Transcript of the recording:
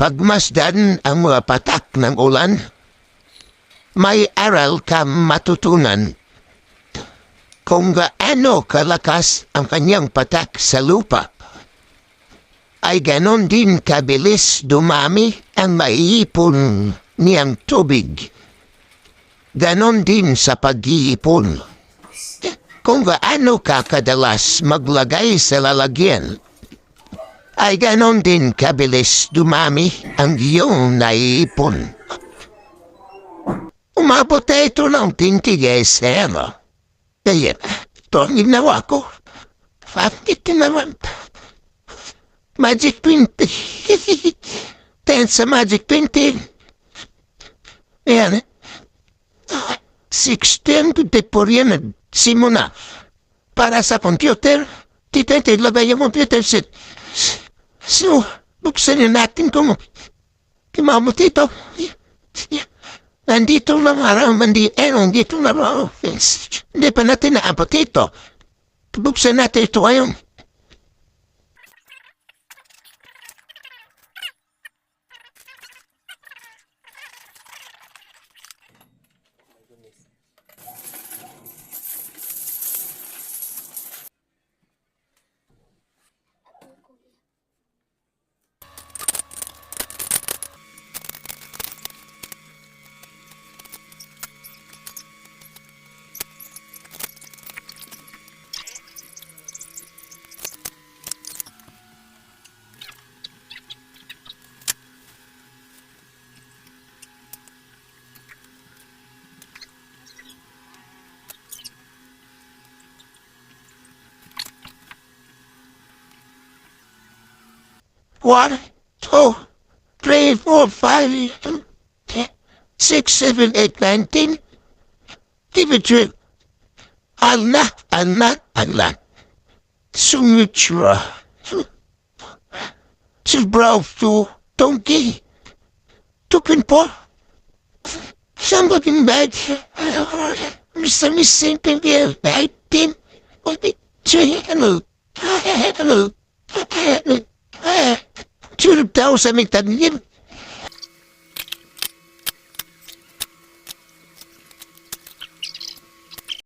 pagmasdan ang mga patak ng ulan, may aral ka matutunan. Kung gaano kalakas ang kanyang patak sa lupa, ay ganon din kabilis dumami ang maiipon niyang tubig. Ganon din sa pag-iipon. Kung gaano ka kadalas maglagay sa lalagyan, ay ganon din kabilis dumami ang iyong naiipon. Umabot na ito ng tintigay sa Kaya, ito ang ginawa ko. Bakit naman? Magic 20. Ten sa Magic 20. Ayan. 16 de por yan. Simona. Para sa computer. Titente, lagay yung computer set. So, buksan na natin kung kimamot ito. Nandito lang araw, mandi, eh, nandito na raw. Hindi pa natin naabot ito. Buksan natin ito ngayon. One, two, three, four, five, six, seven, eight, nine, ten. Give it to Allah, Allah, Allah. Sumitra. Sibraw to donkey. Tupin po. Somebody bad. Mr. Missing Pinky, bad team. Hello. Hello. Hello. Tulog daw sa may tanim.